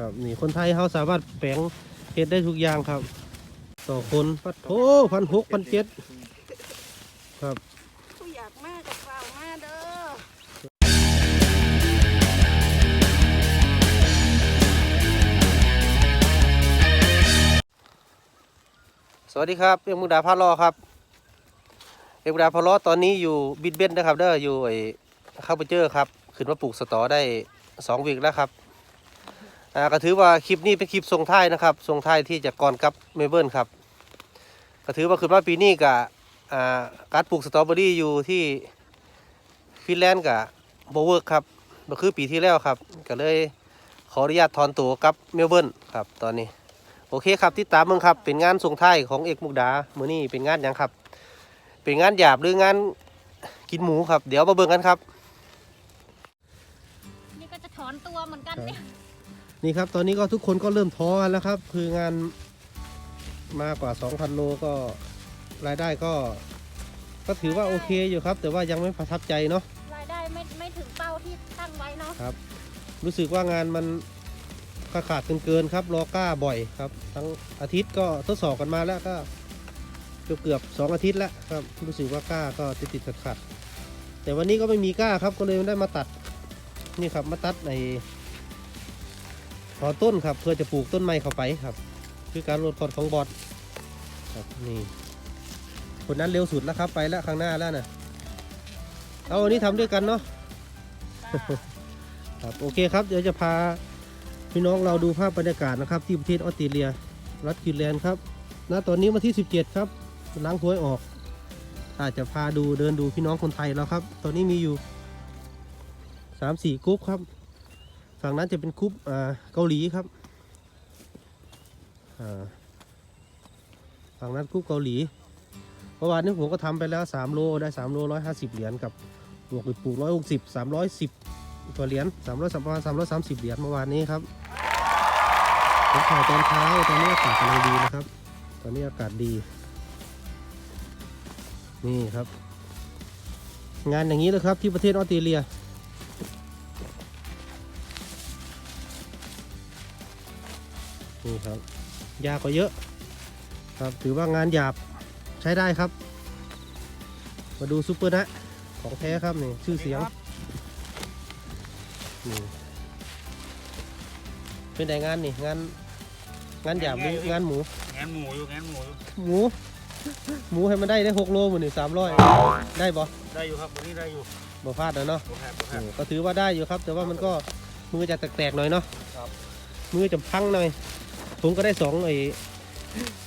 ครับนี่คนไทยเขาสามารถแปลงเฮ็ดได้ทุกอย่างครับ ต่อคนปัดโถพันหกพันเจ็ดครับผู้อยากมากับฝ่ามาเด้อสวัสดีครับเอ็มมุกดาพาลอครับเอ็มมุกดาพาลอตอนนี้อยู่บิดเบนนะครับเด้ออยู่ไอ้ข้าไปเจอครับขึ้นมาปลูกสตอได้สองวีคแล้วครับ อ่าก็ถือว่าคลิปนี้เป็นคลิปส่งท้ายนะครับส่งท้ายที่จะก่อนกับเมเบิลครับก็ถือว่าขึ้นมาปีนี้กับอ่าการปลูกสตรอเบอรี่อยู่ที่ฟินแลนด์กับโบเวิร์กครับก็คือปีที่แล้วครับ ก็เลยขออนุญาตถอนตัวกับเมลเบิลครับตอนนี้ โอเคครับที่ตามมึงครับ เป็นงานส่งท้ายของเอกมุกดามื้อนี้เป็นงานยังครับ เป็นงานหยาบหรืองานกินหมูครับ เดี๋ยวมาเบิ่งกันครับ นี่ก็จะถอนตัวเหมือนกันเนี่ย นี่ครับ ตอนนี้ก็ทุกคนก็เริ่มท้อกันแล้วครับ คืองานมากกว่า 2,000 โลก็รายได้ก็ ก็ถือว่าโอเคอยู่ครับ แต่ว่ายังไม่ประทับใจเนาะรายได้ไม่ไม่ถึงเป้าที่ตั้งไว้เนาะรู้สึกว่างานมันขาดขาดเกินๆครับรอก้าบ่อยครับ ทั้งอาทิตย์ก็ทดสอบกันมาแล้วก็เกือบเกือบๆสองอาทิตย์แล้วครับ รู้สึกว่าก้าก็ติดติดขัดขัดๆแต่วันนี้ก็ไม่มีก้าครับก็เลยได้มาตัดนี่ครับมาตัดใน ถอนต้นครับ เพื่อจะปลูกต้นไม้เข้าไปครับ คือการลดคอนของบอดครับนี่คนนั้นเร็วสุดแล้วครับ ไปแล้วข้างหน้าแล้วนะเอาอันนี้ทำด้วยกันเนาะครับโอเคครับเดี๋ยวจะพาพี่น้องเราดูภาพบรรยากาศนะครับ ที่ประเทศออสเตรเลีย รัฐกินแลนด์ครับณตอนนี้วันที่ 17 ครับล้างถ้วยออกอาจจะพาดูเดินดูพี่น้องคนไทยแล้วครับ ตอนนี้มีอยู่ 3-4กรุ๊ปครับ ฝั่งนั้นจะเป็นกรุ๊ปอ่าเกาหลีครับฝั่งนั้นกรุ๊ปเกาหลีเมื่อวานนี้ผมก็ทำไปแล้ว 3 โลได้ 3 โล 150 เหรียญกับบวกไปปลูก160 310ตัวเหรียญสามร้อยสามประมาณสามร้อยสามสิบเหรียญเมื่อวานนี้ครับผมถ่ายตอนเช้าตอนนี้อากาศกำลังดีนะครับ ตอนนี้อากาศดี นี่ครับ งานอย่างนี้เลยครับที่ประเทศออสเตรเลีย นี่ครับยากกว่าเยอะครับถือว่างานหยาบใช้ได้ครับ มาดูซุปเปอร์นะของแท้ครับนี่ชื่อเสียงนี่เป็นไงงานนี่งานงานหยาบหรืองานหมู งานหมูอยู่งานหมูอยู่หมู หมูให้มันได้ได้หกโลหมือนนี่สามร้อยได้บ่ได้อยู่ครับวันนี้ได้อยู่บ่พลาดนะเนาะโอเคโอเคอืมก็ถือว่าได้อยู่ครับ แต่ว่ามันก็มือจะแตกๆหน่อยเนาะครับมือจะพังหน่อย ผมก็ได้สองไอ้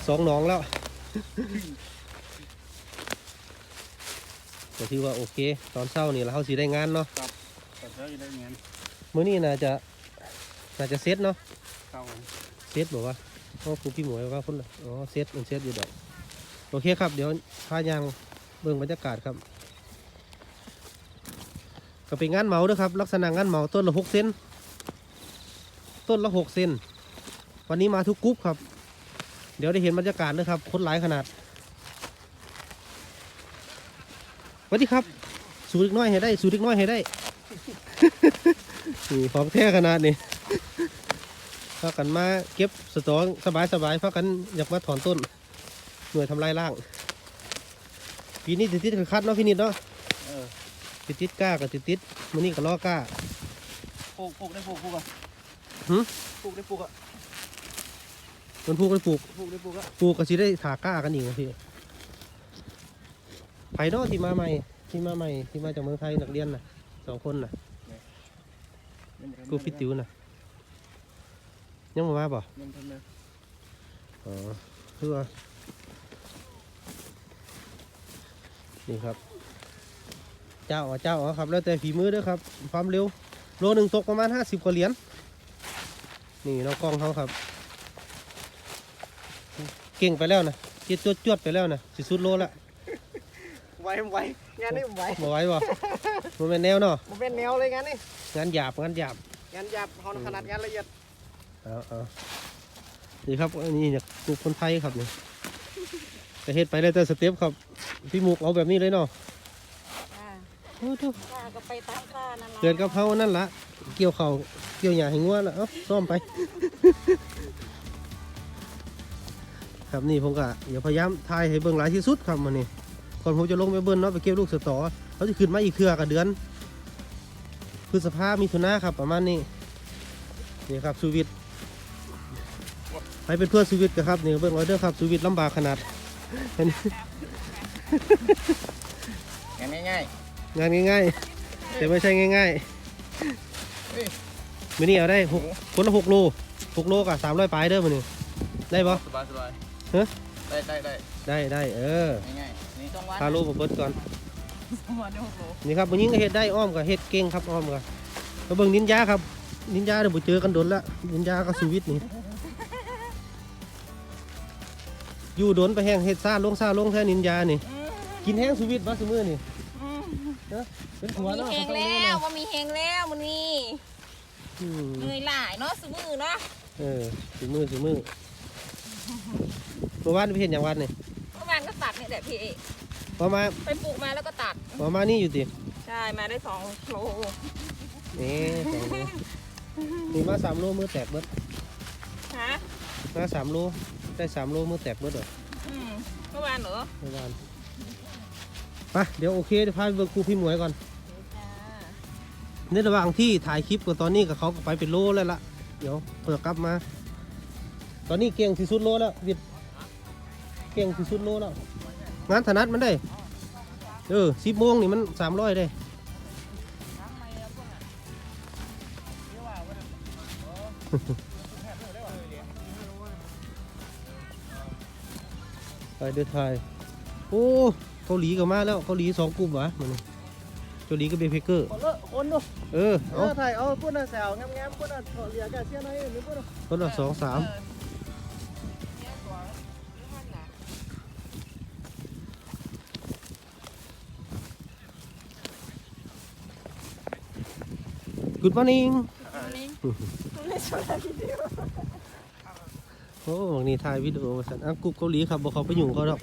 สองหนองแล้วก็ถือว่าโอเค ตอนเช้านี่เราเขาสีได้งานเนาะแต่เช้าจะได้เงินมื้อนี้น่าจะน่าจะเซ็ตเนาะเข้าเซตบอกว่าโอ้ครูพี่หมวยว่าพุ่นน่ะอ๋อเซตมันเซตอยู่ดอกโอเคครับ เดี๋ยวพายางเบิ่งบรรยากาศครับ ก็เป็นงานเหมาเด้วยครับ ลักษณะงานเหมาต้นละหกเซนต้นละหกเซน วันนี้มาทุกกรุ๊ปครับ เดี๋ยวได้เห็นบรรยากาศนะครับคนหลายขนาดสวัสดีครับ สูดอีกน้อยให้ได้ สูดอีกน้อยให้ได้ นี่ของแท้ขนาดนี้พากันมาเก็บสตอสบายสบายๆพากันอยากมาถอนต้นหน่วยทำลายร่างปีนี้ติดติดๆคัดๆเนาะพี่นิดเนาะเออติดติดๆกล้ากับติดติดๆมันนี่กับล้อกล้าปลูกปลูกได้ปลูกปลูกอะหึปลูกได้ปลูกอะ มันพูกไปปลูกปลูกได้ปลูกอะปลูกก็สิได้ถากล้ากันอีกนะพี่ไผเนาะที่มาใหม่ที่มาใหม่ที่มาจากเมืองไทยนักเรียนน่ะสองคนน่ะกูพี่ติ๋วน่ะยังมามาบ่ยังทำเลยอ๋อคือว่านี่ครับ เจ้าอ๋อเจ้าอ๋อครับ แล้วแต่ฝีมือเด้วยครับ ความเร็ว โลหนึ่งตกประมาณห้าสิบกว่าเหรียญนี่น้องกล้องเขาครับเก่งไปแล้วนะเจ็ดจวดจวดๆไปแล้วนะสิสุดโลละไว้ไว้งานนี้ไว้มาไหว้บ่มันเป็นแนวเนาะมันเป็นแนวเลยงานนี้งานหยาบงานหยาบงานหยาบเขาขนาดงานละเอียดเอาเอานี่ครับอันนี้เนี่ยกลุ่มคนไทยครับเนี่ยจะเฮ็ดไปได้แต่สเต็ปครับพี่หมุกเอาแบบนี้เลยเนาะอ่าอ้โธ่ข้าก็ไปตามข้านั่นล่ะเกิดกับเขานั่นละเกี่ยวเขาเกี่ยวหญ้าให้งัวแล้วเอ้าซ่อมไป ครับนี่ผมก็เดี๋ยวพยายามถ่ายให้เบิ่งหลายที่สุดครับมันนี่ก่อนผมจะลงไปเบิ่งเนาะไปเก็บลูกสตอเขาจะขึ้นมาอีกเทื่อกับเดือนพฤษภามิถุนาครับประมาณนี้นี่ครับสูวิตไปเป็นเพื่อนสูวิตกันครับนี่เบิ่งไว้เด้อครับสูวิตลำบากขนาดเห็นง่ายง่ายงานง่ายๆแต่ไม่ใช่ง่ายๆมือนี้เอาได้หกคนละหกโลหกโลกับสามร้อยปลายเด้อมือนี้ได้ปะสบายสบาย ฮะ ได้ได้ได้ได้ได้เออง่ายง่ายนี่ต้องวัดพาโลมาเบิดก่อนวันนี้หกโลนี่ครับวันนี้ก็เฮ็ดได้อ้อมกับเฮ็ดเก่งครับอ้อมกับมาเบิ่งนินจาครับ นินจาเดี๋ยวบ่เจอกันโดนละนินจากับสูวิตนี่อยู่โดนไปแห้งเฮ็ดซ่าลงซ่าลงแท้นินจานี่ กินแห้งสูวิตบ่ซุมื้อนี่ฮะเป็นหัวมีเนาะแหงแล้วว่ามีแหงแล้วมันนี่อืมเหนื่อยหลายเนาะสมือเนาะเออสูมือสูมือ เมื่อวานไปเห็นอย่างวันนี่เมื่อวานก็ตัดเนี่ยแหละพี่เอกพอมาไปปลูกมาแล้วก็ตัด พอมานี่อยู่ติใช่ มาได้สองโลนี่สองโลนี่มาสามโลมือแตกเบิดฮะมาสามโลได้สามโลมือแตกเบิดเหรออืมเมื่อวานเหรอเมื่อวานไปเดี๋ยวโอเคเดี๋ยวพาไปเบิกครูพี่หมวยก่อนจ้าในระหว่างที่ถ่ายคลิปกับตอนนี้กับเขาก็ไปเป็นโลแล้วล่ะ เดี๋ยวเปิดกลับมา ตอนนี้เก่งที่สุดโลแล้ววิด เก่งที่สุดโลแล้วงานถนัดมันได้ เออสิบโมงนี่มันสามร้อยได้ไปเดือดไทยโอ้เกาหลีก็มาแล้วเกาหลีสองกลุ่มวะมันนี่เกาหลีกับเบเพเกอร์คนละคนดูเออเอเอาอถ่ายเอาพูดน่ะแซวงามงามพูดน่ะถอดเหลียกแกเสียหน่อยหรือพูดน่ะคนละสองสาม กุดมอร์นิ่งโอ้นี่ถ่ายวิดีโอมาสั่นอะกลุ่มเกาหลีครับบอกเขาไปยุ่งเขาดอก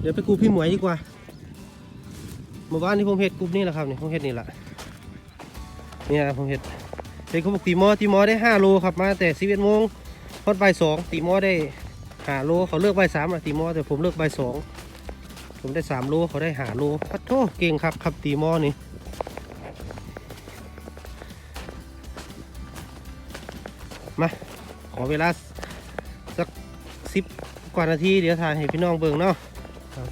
เดี๋ยวไปกลุ่มพี่หมวยดีกว่าเมื่อวานนี้ผมเห็ดกลุ่มนี่แหละครับนี่ผมเห็ดนี่แหละเนี่ยผมเห็ดเด็กเขาบอกตีหมอตีหมอได้ห้าโลครับมาแต่สิบเอ็ดโมงพอดบ่ายสองตีหมอได้ห้าโลเขาเลือกบ่ายสามอะตีหมอแต่ผมเลือกบ่ายสองผมได้สามโลเขาได้ห้าโลพัดโทเก่งครับครับตีหมอนี่ มา ขอเวลาสักสิบกว่านาทีเดี๋ยวถ่ายให้พี่น้องเบิ่งเนาะครับ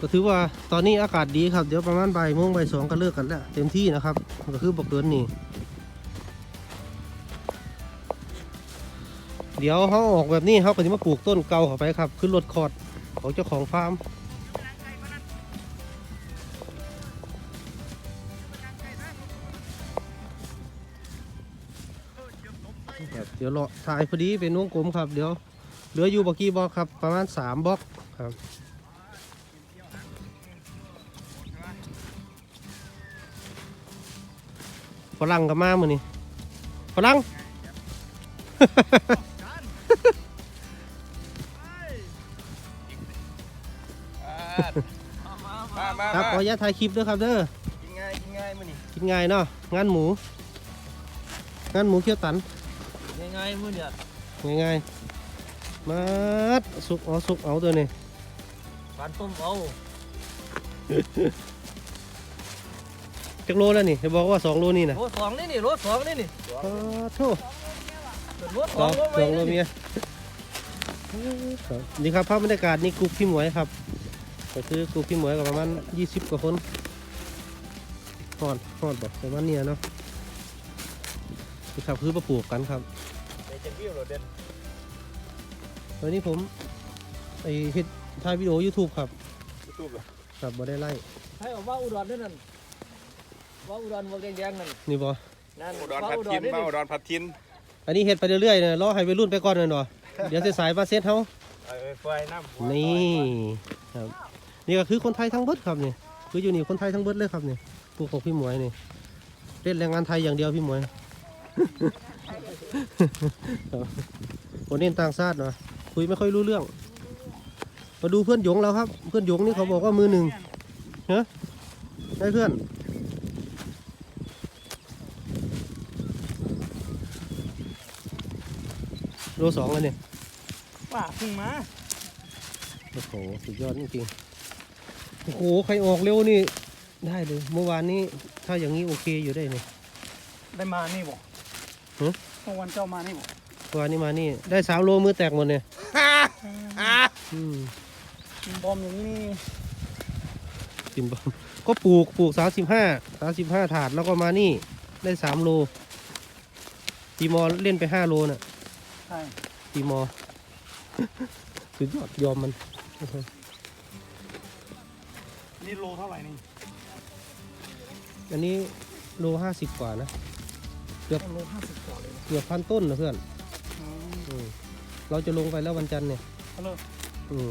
ก็ถือว่าตอนนี้อากาศดีครับ เดี๋ยวประมาณบ่ายโมงบ่ายสองก็เลิกกันแล้ว เต็มที่นะครับ ก็คือบอกเกินนี่ เดี๋ยวเขาออกแบบนี้เขาก็จะมาปลูกต้นเก่าเข้าไปครับ ขึ้นรถคอร์ดของเจ้าของฟาร์ม ดี๋ยวรอถ่ายพอดีเป็นวงกลมครับ เดี๋ยวเหลืออยู่บกี่บล็อกครับ ประมาณสามบล็อกครับฝรั่งกับมามือนี่ฝรั่งมามาครับขออนุญาตถ่ายคลิปด้วยครับเด้อกินง่ายกินง่ายมื้อนี้กินง่ายเนาะงานหมูงานหมูเคี่ยวตัน ง่ายๆมื้อเนี่ยง่ายๆมาดสุกเอาสุกเอาตัวนี้ปานต้มเอาจักโลแล้วนี่จะบอกว่าสองโลนี่นะโลสองนี่นี่โลสองนี่นี่ขอโทษเป็นโลสสอองงโลสไว้องโลนี่เมียครับนี่ครับภาพบรรยากาศนี่กลุ่มพี่หมวยครับก็คือกลุ่มพี่หมวยกับประมาณยี่สิบกว่าคนฮอดฮอดบอกประมาณเนี้ยเนาะนี่ ครับคือประปลูกกันครับในจังวิวโลเด่นตอนนี้ผมไอเฮ็ดถ่ายวิดีโอ YouTube ครับตูบเหรอครับบ่ได้ไล่ให้ออกว่าอุดรนั่นนั่นว่าอุดรหมวกแดงๆนั่นนี่บ่นั่นอุดรพัดทินมาอุดรพัดทินอันนี้เฮ็ดไปเรื่อยๆนะรอให้วัยรุ่นไปก่อนหน่อยเนาะเดี๋ยวสายๆมาเซตเฮาเออไฟน้ำนี่ครับนี่ก็คือคนไทยทั้งเบิดครับนี่คืออยู่นี่คนไทยทั้งเบิดเลยครับนี่ปลูกของพี่หมวยนี่เล่นแรงงานไทยอย่างเดียวพี่หมวย ครับคนเน้นต่างชาติเนาะคุยไม่ค่อยรู้เรื่อง มาดูเพื่อนหยงเราครับ เพื่อนหยงนี่เขาบอกว่ามือหนึ่งเฮ้ได้เพื่อนโลสองแล้วเนี่ยป่าเพึ่งมา โอ้โห สุดยอดจริงๆโอ้โห ใครออกเร็วนี่ ได้เลย เมื่อวานนี้ ถ้าอย่างนี้โอเคอยู่ได้เนี่ยได้มานี่บ่ หึ เมื่อวันเจ้ามานี่บ่เมื่อวานนี้มานี่ ได้สามโลมือแตกหมดเนี่ยอืมกินบอมอย่างนี้นี่กินบอมก็ปลูกปลูกสามสิบห้าสามสิบห้าถาดแล้วก็มานี่ ได้สามโลตีมอเล่นไปห้าโลน่ะใช่ตีมอ สุดยอดยอมมันนี่โลเท่าไหร่นี่อันนี้โลห้าสิบกว่านะ โลห้าสิบกว่าเลยเกือบพันต้นนะเพื่อนอืมอืมเราจะลงไปแล้ววันจันทร์เนี่ย เอาเลยอืม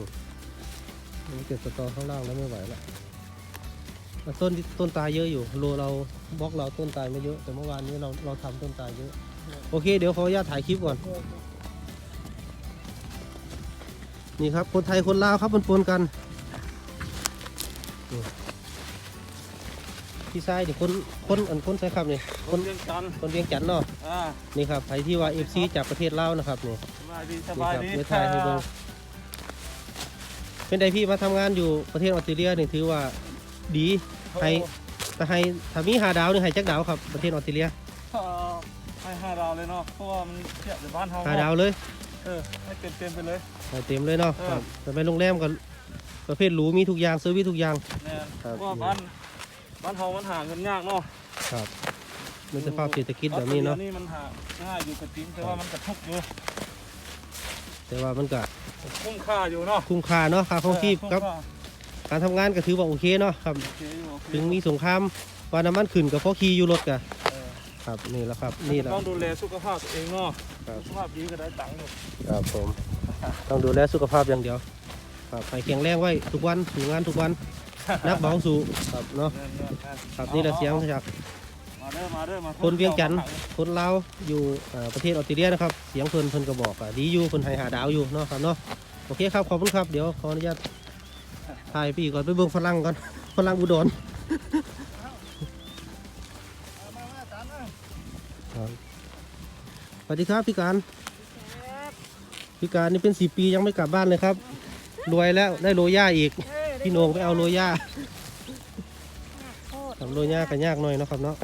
มันเก็บสตอข้างล่างแล้วไม่ไหวละแต่ต้นต้นตายเยอะอยู่โลเราบล็อกเราต้นตายไม่เยอะ แต่เมื่อวานนี้เราเราทำต้นตายเยอะ โอเค เดี๋ยวขออนุญาตถ่ายคลิปก่อน นี่ครับ คนไทยคนลาวครับมันปนกันนี่ พี่ชายนี่คนคนอันคนใช่ครับนี่คนเรียงจันทร์คนเวียงจันทน์เนาะอ่านี่ครับใครที่ว่าเอฟซีจากประเทศลาวนะครับนี่สบายดีสนี่บายครับดีเดี๋ยวถ่ายให้เบิ่งเป็นไดพี่มาทำงานอยู่ประเทศออสเตรเลียนี่ถือว่าดีให้แต่ให้ถ้ามีหาดาวนี่ให้จักดาวครับประเทศออสเตรเลียเอ่อให้ห้าดาวเลยเนาะเพราะว่ามันเทียบกับบ้านเฮาหาดาวเลยเออให้เต็มเต็มๆไปเลย ให้เต็มเลยเนาะเออครับแต่ไปโรงแรมก็ประเภทหรูมีทุกอย่างเซอร์วิสทุกอย่างแน่นครับ เพราะว่าบ้าน บ้านเฮามันหาเงินยากเนาะครับในสภาพเศรษฐกิจแบบนี้เนาะออสตรลียนี่มันหาง่ายอยู่กับจริงแต่ว่ามันกระทุกอยู่แต่ว่ามันก็คุ้มค่าอยู่เนาะคุ้มค่าเนาะค่าของชีพเออกับคุ้มค่าการทำงานก็ถือว่าโอเคเนาะครับโอเคอยู่โอเคถึงมีสงครามว่าน้ำมันขึ้นกับพอขี่อยู่รถกันเออครับนี่แหละครับนี่แหละต้องดูแลสุขภาพตัวเองเนาะครับสุขภาพดีก็ได้ตังค์หมดครับผมต้องดูแลสุขภาพอย่างเดียวครับให้แข็งแรงไว้ทุกวันถึงงานทุกวัน นักเบาสู่ครับเนาะเงินเงินเงินครับนี่แหละเสียงจากมาเด้อมาเด้อมาคนเวียงจันทน์คนลาวอยู่เอ่อประเทศออสเตรเลียนะครับ เสียงเพิ่นเพิ่นก็บอกอะดีอยู่เพิ่นให้หาดาวอยู่เนาะครับเนาะโอเคครับขอบคุณครับเดี๋ยวขออนุญาตถ่ายพี่ก่อนไปเบิ่งฝรั่งก่อนฝรั่งอุดรครับสวัสดีครับพี่การพี่การนี่เป็นสี่ปียังไม่กลับบ้านเลยครับ รวยแล้วได้โรย่าอีก พี่โหนงไปเอาโรย่าทำโรย่ากันยากหน่อยเนาะครับเนาะ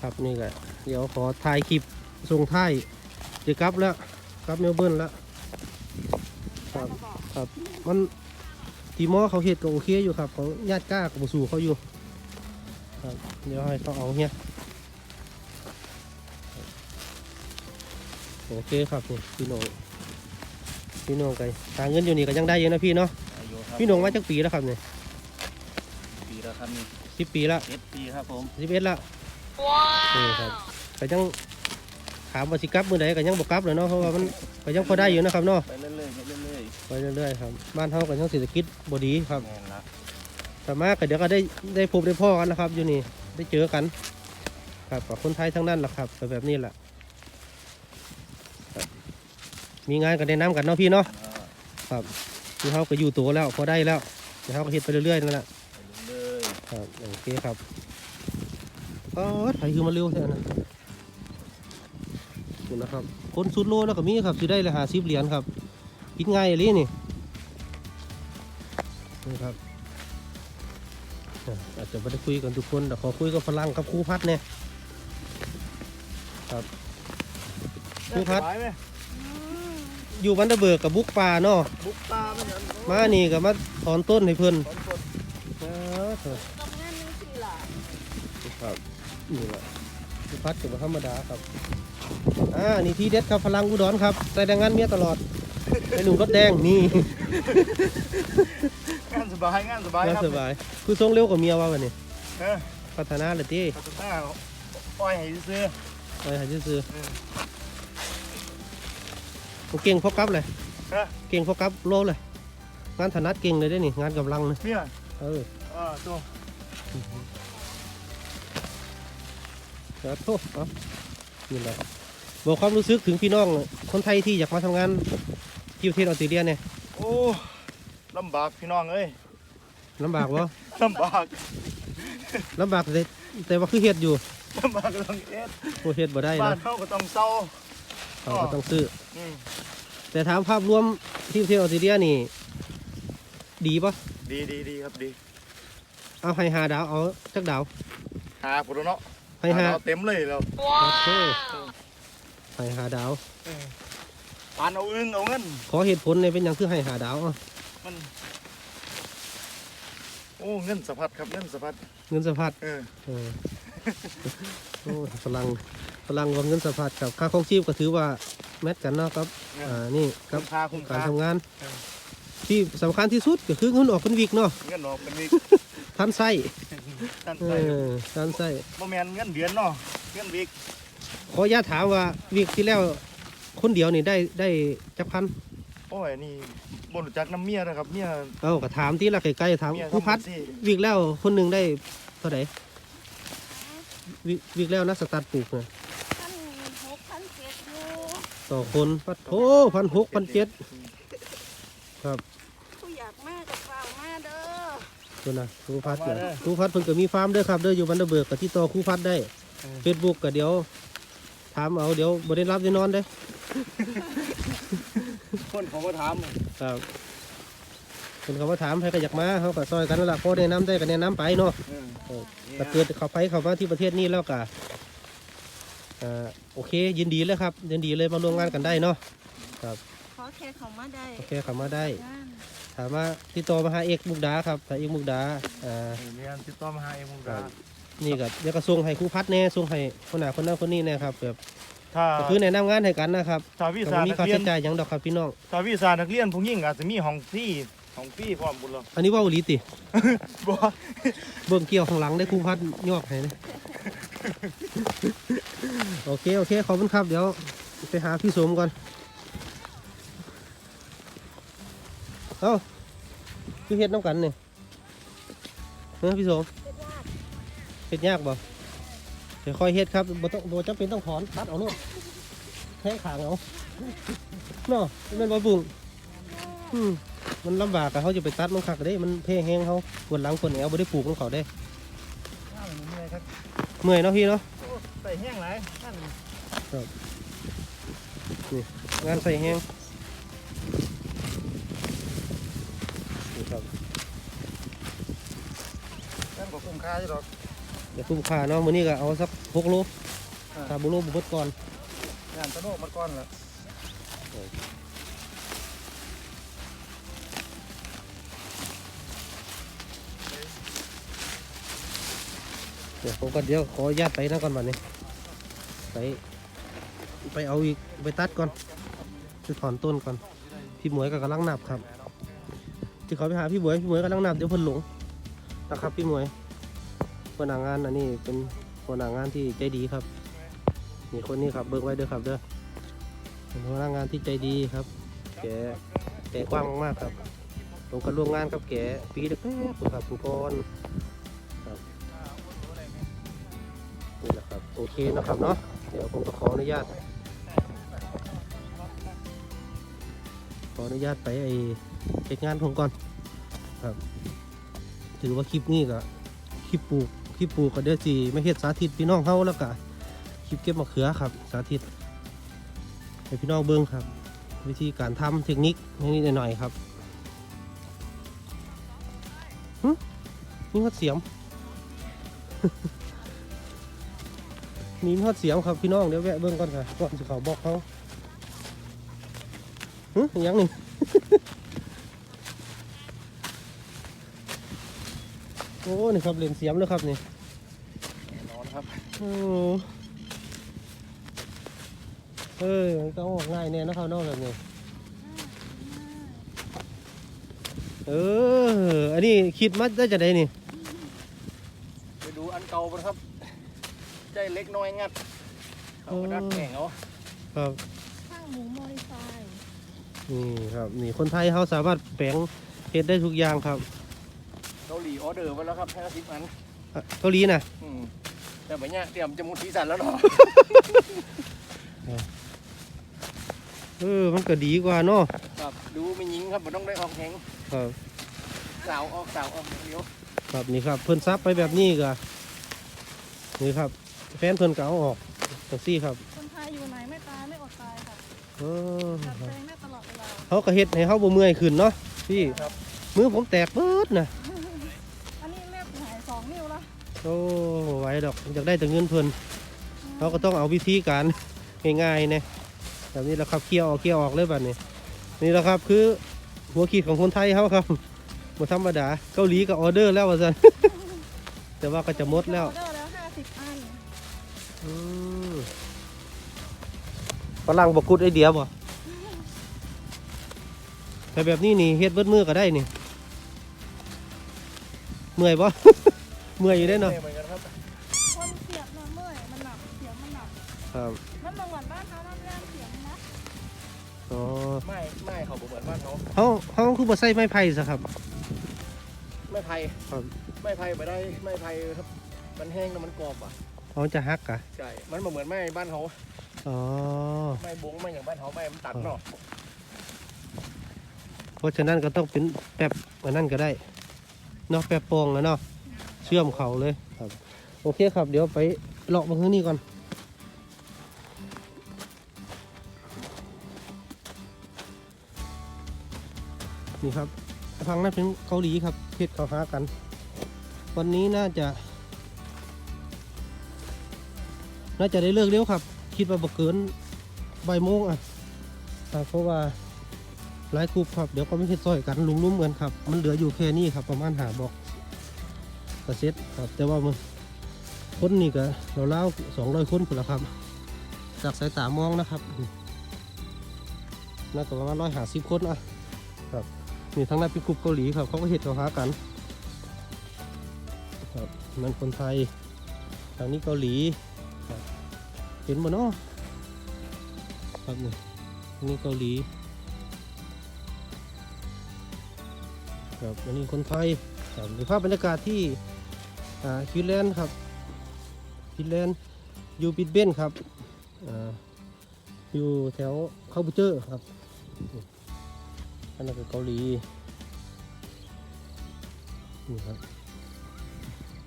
ครับนี่ก็เดี๋ยวขอถ่ายคลิปส่งท้ายเดี๋ยวกลับแล้วกลับเมลเบิร์นแล้วครับครับมันทีมอเขาเห็ดก็โอเคอยู่ครับเขาญาติกล้ากับสู่เขาอยู่ครับเดี๋ยวให้เขาเอาเฮียโอเคครับนี่พี่โหนงพี่โหนงกันหาเงินอยู่นี่ก็ยังได้เยอะนะพี่เนาะอายุครับ พี่หนงมาจากปีแล้วครับเนี่ยปีแล้วครับนี่สิบปีละเจ็ดปีครับผมสิบเอ็ดละนี่ครับก็ยังถามว่าสิกลับมือใดก็ยังบอกกลับเลยเนาะเพราะว่ามันก็ยังพอได้อยู่นะครับเนาะไปเรื่อยๆไปเรื่อยไปเรื่อยๆครับบ้านเฮาก็ยังเศรษฐกิจบ่ดีครับ ๆแม่นละแต่มาก็เดี๋ยวก็ได้ได้พบได้พ่อกันนะครับ อยู่นี่ได้เจอกัน ครับกับคนไทยทั้งนั้นแหละครับก็แบบนี้แหละครับมีงานกันแนะนำกันเนาะพี่เนาะอ่าครับ ที่เฮาก็อยู่ตัวแล้วพอได้แล้วเดี๋ยวเฮาก็เฮ็ดไปเรื่อยๆนั่นแหละเรื่อยครับโอเคครับก็ไถคือมาเร็วแท้นะคุณนะครับคนสุดโลแล้วก็มีครับสิได้เลยหาสิบเหรียญครับกินง่ายเลยนี่นี่ครับอาจจะไม่ได้คุยกันทุกคนแต่ขอคุยกับฝรั่งกับครูพัดเนี่ยๆครูพัด อยู่วันเดอร์เบิร์กกับบุกป่าเนาะบุกตามันเหมือนมานี่ก็มาถอนต้นให้เพิ่นคนคนเออเถอะตรงนั้นนี่สิล่ะครับนี่แหละครูพัดกับธรรมดาครับอ่านี่ที่เด็ดครับพลังอุดรครับใส่แรงงานเมียตลอดไอหนุ่มรถแดงนี่ งานสบายงานสบายน่าครับสบายคือทรงเร็วกว่าเมียว่าวันนี้เออพัฒนาเลยที่พัฒนาปล่อยให้ซื้อไปหาซื้อเออๆ ผมเก่งพกกับเลยฮะ เก่งพกกับโลเลย งานถนัดเก่งเลยได้นี่งานกำลังนะเนี่ยเออเออตัวขอโทษครับนี่แหละบอกความรู้สึกถึงพี่น้อง คนไทยที่อยากมาทำงานที่ประเทศออสเตรเลียเนี่ยโอ้ลำบากพี่น้องเอ้ยลำบากวะลำบากลำบากแต่แต่ว่าคือเฮ็ดอยู่ลำบากกำลังเอ็ดโอเฮ็ดบ่ได้บ้านนะเขาก็ต้องเศร้า เขาก็ต้องซื้อ อืมแต่ถามภาพรวมที่ประเทศออสเตรเลียนี่ ดีปะดีดีดีครับดีเอาให้หาดาวเอาจักดาวหาพุ่นเนาะให้หาเอเต็มเลยแล้วโอเคให้หาดาว ปานเอาอึ้งเอาเงินขอเหตุผลในอยเป็นอย่างคือให้หาดาวอะมัน โอ้เงินสะพัดครับเงินสะพัดเงินสะพัดเออเออโอ้พลัง พลังของเงินสะพัดกับค่าครองชีพก็ถือว่าแมทกันเนาะครับอ่านี่ครัคุ้บมค่าคุ้มการค่าทำงานเออที่สำคัญที่สุดก็คือเงินออกเป็นวิกเนาะเงินออกเป็นวิกทันไส้ท่านเอใส่อทันไส้บ่แม่นเงินเดือนเนาะเงินวิกขออนุญาตถามว่าวิกที่แล้วคนเดียวนี่ได้ได้จักพันโอ้ยนี่บ่รู้จักน้ำเมียนะครับเมียเอ้าก็ถามที่ละใกล้ๆถามเมียผู้พัด ทำสิวิกแล้วคนหนึ่งได้เท่าไหร่วิวิกแล้วนักสตาร์ทปลูกเนี่ย พันหกพันเจ็ดอยู่ ต่อคนปัดโถพันหกพันเจ็ดผู้อยากมากับเฝ้ามาเด้อตัวนะครูพัดเนี่ยครูพัดเพิ่นก็มีฟาร์มเด้อครับเด้ออยู่บันเดอร์เบิร์กกับที่ต่อครูพัดได้เฟซบุ๊กก็เดี๋ยวถามเอาเดี๋ยวบ่ได้รับได้นอนเด้อคนเขาก็ถามครับเพิ่นเขามาถามใครก็อยากมาเขาก็ซอยกันนั่นล่ะพอแนะนำได้ก็แนะนำไปเนาะเออถ้าเกิดเขาไปเขามาที่ประเทศนี้แล้วก็ อ่าโอเคยินดีเลยครับยินดีเลยมาร่วมงานกันได้เนาะขอแค่เขามาได้โอเคเขามาได้งานถามว่าติดต่อมาหาเอกมุกดาครับถ้าเอกมุกดาอ่าเออมีการติดต่อมาหาเองมุกดานี่ก็เดี๋ยวก็ส่งให้ครูพัดแน่ส่งให้คนหน้าคนนั้นคนนี้แน่ครับแบบถ้าก็คือแนะนำงานให้กันนะครับถ้าวีก็ซ่าบ่มีนักค่าเรียใช้นจ่ายหยังดอกครับพี่น้อง ถ้าวีซ่านักเรียนผู้หญิงอาจจะมีห้องฟ รีห้องฟรีพร้อมบุญหรออันนี้เว่าอีหลีติบ่เบิ่งเกี่ยวข้างหลังได้ครูพัดยอกให้นะโอเคโอเคขอบคุณครับเดี๋ยวไปหาพี่สมก่อนเอ้าคือเฮ็ดน้ำกันนี่เออพี่สมเฮ็ดยากบ่เดี๋ยวค่อยเฮ็ดครับบ่ต้องบ่จำเป็นต้องถอนตัดเอาเนาะแทงขางเอาเนาะมันบ่บุ้งอืม มันลำบากอะเขาจะไปตัดมันคักเด้ มันเพ่แห้งเขาปวดหลังปวดแอวบ่ได้ปลูกของเขาได้เมื่อยเนาะพี่เนาะใส่แห้งหลายนั่นงานใส่แห้งนี่ครับนั่นก็คุ้มค่าใช่หรอกเดี๋ยวคุ้มค่าเนาะมื้อนี้ก็เอาสักหกโลถ้าบุโลบุบดก่อนงานตะโนกมาก่อนละเเดี๋ยวผมก็เดี๋ยวขออนุญาตไปนะก่อนวันนี้ไปไปเอาอีกไปตัดก่อนจะถอนต้นก่อน พี่หมวยก็กำลังนับครับที่เขาไปหาพี่หมวยพี่หมวยกำลังนับเดี๋ยวเพิ่นหลงนะครับ พี่หมวยหัวหน้างานอันนี้เป็นหัวหน้างานที่ใจดีครับนี่คนนี้ครับเบิกไว้เด้อครับเด้อเป็นหัวหน้างานที่ใจดีครับแกแกกว้างมากๆครับผมก็ร่วมงานกับแกปีเล็กๆครับคุณพรนี่ เคนะครับเนาะเดี๋ยวผมก็ขออนุญาต ขออนุญาตไปไอ้เก็บงานผมก่อนครับ ถือว่าคลิปนี้ก็คลิปปลูกคลิปปลูกก็เดี๋ยวสิไม่เฮ็ดสาธิตพี่น้องเขาแล้วก็คลิปเก็บมะเขือครับ สาธิตให้พี่น้องเบิ้งครับ วิธีการทำเทคนิคนิดหน่อยครับหึนี่ก็เสียม มีทอดเสียงครับพี่น้องเดี๋ยวแวะเบิ่งก่อนค่ะก่อนสิเขาบอกเขาหึอิหยังนี่ โอ้นี่ครับเล่นเสียมเลยครับนี่นอนครับโอ้เออมันก็ออกง่ายแน่นะครับนอกแบบนี้เออ อันนี้คิดมาได้จะได้นี่ ไปดูอันเก่าบ่ครับ ใจเล็กน้อยงัดเขาก็ดัดแข่งเอาครับ ข้างหมูโมดิฟายนี่ครับ นี่คนไทยเขาสามารถแปลงเฮ็ดได้ทุกอย่างครับเกาหลีออเดอร์ไว้แล้วครับห้าสิบอันอะเกาหลีนะอืมแต่แบบเนี้ยเตรียมจะมุดสีสันแล้วเนาะเออมันก็ดีกว่าเนาะครับดูไม่ยิงครับมันต้องได้ออกแหงครับ สาวออกสาวออกอย่างเดียวครับนี่ครับ เพิ่นซับไปแบบนี้ก็นี่ครับ แฟนเพิ่นก็เอาออกจังซี่ครับคนไทยอยู่ไหนไม่ตายไม่อดตายค่ะเออจัดแจงได้ตลอดเวลาเขาก็เฮ็ดให้เขาบ่เมื่อยขึ้นเนาะพี่ครับ มือผมแตกเบิดนะอันนี้เล็บหายสองนิ้วละโอ้บ่ไหวดอกอยากได้แต่เงินเพิ่นเขาก็ต้องเอาวิธีการง่ายๆเนี่ยแบบนี้แหละครับเคี่ยวออกเคี่ยวออกเลยบัดนี้ นี่แหละครับคือหัวขีดของคนไทยเขาครับบ่ธรรมดาเกาหลีก็ออเดอร์แล้วว่าซั่นแต่ว่าก็จะหมดแล้วออเดอร์แล้วห้าสิบอันอืม ฝรั่งบอกกุดไอเดียบ่แต่แบบนี้นี่เฮ็ดเบิดมือก็ได้นี่ เมื่อยบ่ เมื่อยอยู่ได้เนาะ เหมือนกันครับคนเสียบเนาะเมื่อยมันหนักเสียงมันหนักครับ มันบางวันบ้านเขาน้ำแรงเสียงนะอ๋อไม่ไม่เขาบ่เหมือนบ้านเขาเฮาเฮาคือบ่ใส่ไม้ไผ่ซะครับ ไม่ไผ่ครับ ไม่ไผ่ไปได้ไม่ไผ่ครับ มันแห้งแล้วมันกรอบอะ เขาจะฮักกะใช่ มันบ่เหมือนไม้บ้านเขาอ๋อ ไม้บงไม้อย่างบ้านเขาไม้มันตัดเนาะเพราะฉะนั้นก็ต้องเป็นแป๊บอันนั้นก็ได้เนาะแป๊บโปองแล้วเนาะเชื่อมเขาเลยครับ โอเคครับ เดี๋ยวไปเลาะมาข้างนี้ก่อน นี่ครับฟังนั้นเป็นเกาหลีครับเพชรเขาหากัน วันนี้น่าจะ น่าจะได้เลิกเร็วครับ คิดว่าบ่เกินบ่ายโมงอะอ่าเพราะว่าหลายกลุ่มครับ เดี๋ยวก็ไม่เฮ็ดซอยกันลุมลุ่มกันครับ มันเหลืออยู่แค่นี้ครับ ประมาณหาบอกกระเซ็ตครับ แต่ว่ามันคนนี่ก็เราเล่าสองร้อยคนคนละครับ จากสายตามองนะครับน่าจะประมาณร้อยหาสิบคนอะครับนี่ทั้งนั้นเป็นกลุ่มเกาหลีครับ เขาก็เห็ดเขาหากันครับมันคนไทยทางนี้เกาหลี เห็นบ่เนาะครับนี่อันนี้เกาหลีครับอันนี้คนไทยครับในภาพบรรยากาศที่อ่าฟินแลนด์ครับฟินแลนด์อยู่ปิดเบนครับอ่าอยู่แถวคาบูเจอร์ครับอันนั้นคือเกาหลีนี่ครับ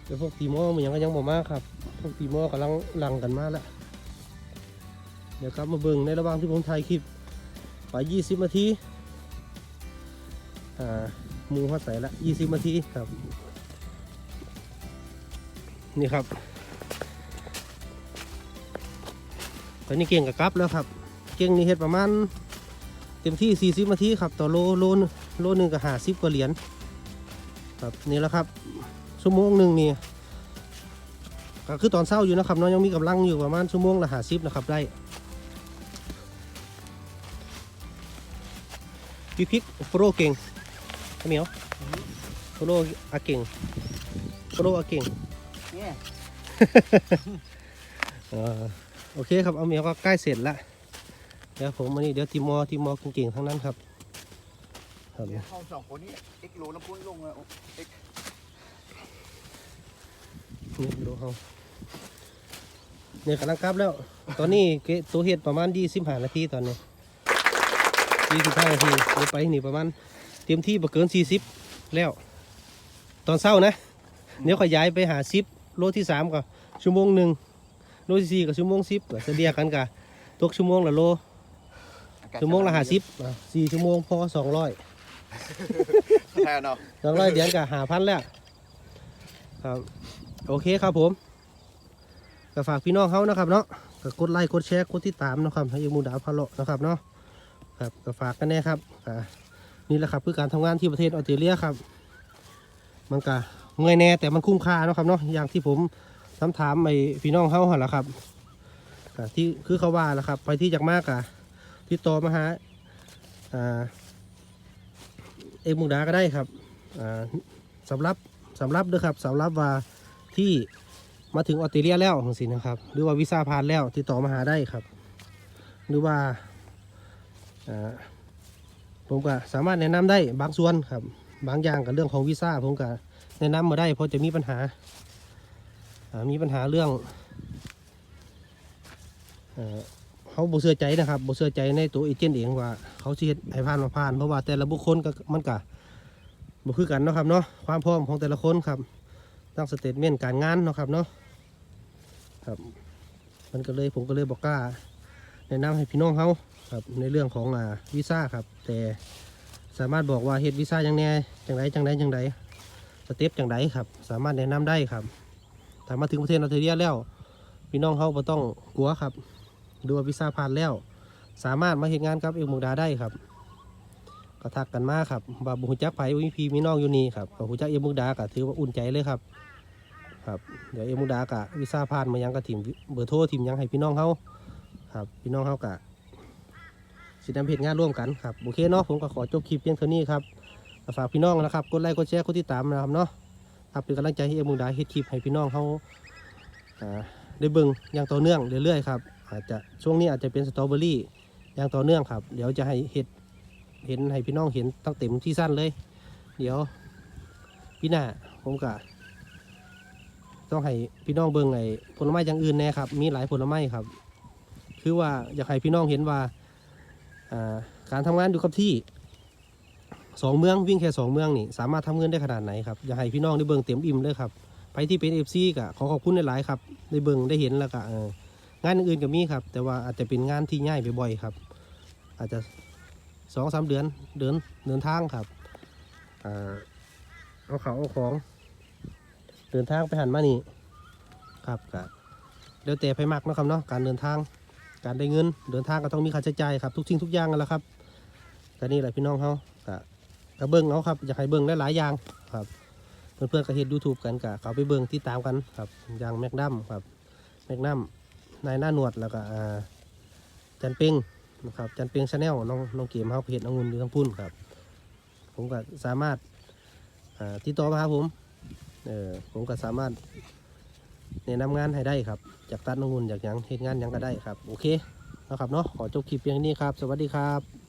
เดี๋ยวพวกตีโม่มันยังก็ยังบ่มากครับ พวกตีโม่กำลังหลังกันมาแล้ว ดี๋ยวครับมาเบิ่งในระหว่างที่ผมถ่ายคลิปไป20นาทีอ่ามูเขาใส่ละ20นาทีครับ นี่ครับ ตอนนี้เก่งกับกลับแล้วครับ เก่งนี่เฮ็ดประมาณเต็มที่ 40นาทีครับ ต่อโลโลโลหนึ่งก็หาสิบกว่าเหรียญครับนี่แหละครับชั่วโมงหนึ่งนี่ก็คือตอนเศร้าอยู่นะครับน้องยังมีกำลังอยู่ประมาณชั่วโมงละหาสิบนะครับได้ พี่พิกโปรเก่งเหมียวโปรอาเก่งโปรอาเก่งเนี่ยเออโอเคครับเอาเหมียวก็ใกล้เสร็จละเดี๋ยวผมอันนี้เดี๋ยวทีมอทีมอเก่งๆทั้งนั้นครับครับเขาสองคนนี้เอ็กโลน้ำพุลงแล้วเอ็กนี่ดูเขาเนี่ยกำลังกลับแล้ว ตอนนี้เกะตัวเห็ดประมาณยี่สิบห้านาทีตอนนี้ ยี่สิบห้านาทีเดี๋ยวไปนี่ประมาณเต็มที่ประเกินสี่สิบแล้ว ตอนเช้านะ เดี๋ยวขยายไปหาสิบโลที่สามก็ชั่วโมงหนึ่งโลที่สี่ก็ชั่วโมงสิบก็จะเดียกันกะตกชั่วโมงละโลชั่วโมงละหาสิบสี่ชั่วโมงพอสองร้อยแทนเนาะสองร้อยเหรียญกับหาพันแล้วครับโอเคครับผมก็ฝากพี่น้องเขานะครับเนาะก็กดไลค์กดแชร์กดติดตามนะครับให้ยมูดาวพาโลนะครับเนาะ ครับก็ฝากกันแน่ครับนี่แหละครับคือการทำงานที่ประเทศออสเตรเลียครับ มันก็เมื่อยแน่แต่มันคุ้มค่าเนาะครับเนาะอย่างที่ผมถามถามไอ้พี่น้องเขาหันละครับที่คือเขาว่าแหละครับ ไปที่จากมากอะติดต่อมาหาอ่าเอกมุกดาก็ได้ครับสำรับสำรับด้อครับสำรับว่าที่มาถึงออสเตรเลียแล้วของสินะครับ หรือว่าวีซ่าผ่านแล้วติดต่อมาหาได้ครับ หรือว่า ผมก็สามารถแนะนำได้บางส่วนครับ บางอย่างกับเรื่องของวีซ่าผมก็แนะนำมาได้เพราะจะมีปัญหา มีปัญหาเรื่องเขาบ่เชื่อใจนะครับบ่เชื่อใจในตัวเอเจนต์เองว่า เขาเฮ็ดให้ผ่านมาผ่าน เพราะว่าแต่ละบุคคลก็มันก็บ่คือกันเนาะครับเนาะความพร้อมของแต่ละคนครับตั้งสเตทเมนต์การงานเนาะครับเนาะครับ มันก็เลยผมก็เลยบอกกล้าแนะนำให้พี่น้องเขา ครับในเรื่องของอ่าวีซ่าครับ แต่สามารถบอกว่าเฮ็ดวีซ่าจังแน่จังไดจังไดจังไดสเต็ปจังไดครับ สามารถแนะนำได้ครับถ้ามาถึงประเทศออสเตรเลียแล้วพี่น้องเขาบ่ต้องกลัวครับ ดูวีซ่าผ่านแล้ว สามารถมาเห็นงานกับเอกมุกดาได้ครับก็ทักกันมาครับว่าบุหุจักไผวิพีมีน้องอยู่นี่ครับก็หุจักเอกมุกดาก็ถือว่าอุ่นใจเลยครับ ครับเดี๋ยวเอกมุกดากะวีซ่าผ่านมายังกะทีมเบอร์โทรทีมยังให้พี่น้องเขาครับ พี่น้องเขากะ สินำเหตุงานร่วมกันครับโอเคเนาะผมก็ขอจบคลิปเพียงเท่านี้ครับฝากพี่น้องนะครับกดไลค์กดแชร์กดติดตามนะครับเนาะครับเป็นกำลังใจให้เอกมุกดาเฮ็ดคลิปให้พี่น้องเขาได้เบิ่งอย่างต่อเนื่องเรื่อยๆครับอาจจะช่วงนี้อาจจะเป็นสตรอเบอรี่อย่างต่อเนื่องครับ เดี๋ยวจะให้เห็ดเห็นให้พี่น้องเห็นตั้งเต็มที่สั้นเลย เดี๋ยวพี่หน้าผมกะต้องให้พี่น้องเบิ่งไอ้ผลไม้อย่างอื่นแน่ครับ มีหลายผลไม้ครับ คือว่าอยากให้พี่น้องเห็นว่า การทำงานอยู่กับที่สองเมืองวิ่งแค่สองเมืองนี่สามารถทำเงินได้ขนาดไหนครับอยากให้พี่น้องได้เบิ่งเต็มอิ่มเลยครับไปที่เป็นเอฟซีก็ขอขอบคุณหลายๆครับได้เบิ่งได้เห็นแล้วก็งานอื่นก็มีครับ แต่ว่าอาจจะเป็นงานที่ง่ายไปบ่อยครับ อาจจะสองสามเดือนเดินเดินทางครับเอาเขาเอาของ เดินทางไปหันมานี่ครับก็เดี๋ยวแต่ไปมักนะครับเนาะการเดินทาง การได้เงิน เดินทางก็ต้องมีค่าใช้จ่ายครับ ทุกสิ่งทุกอย่างกันแล้วครับก็นี่แหละพี่น้องเขาก็ก็เบิ่งเอาครับอยากให้เบิ่งได้หลายอย่างครับเพื่อนๆก็เห็นยูทูบกันกะเขาไปเบิ่งที่ตามกันครับอย่างแมกนัมครับแมกนัมนายหน้าหนวดแล้วก็จันเป้งนะครับจันเป้งชาแนลน้องน้องเกมเขาเพจองเงินอยู่ทั้งพุ่นครับ ผมก็สามารถอ่าติดต่อมาหาผมเออผมก็สามารถแนะนำงานให้ได้ครับ จากตัดน้องเงินจากยังเหตุงานยังก็ได้ครับ โอเคนะครับเนาะขอจบคลิปเพียงนี้ครับ สวัสดีครับ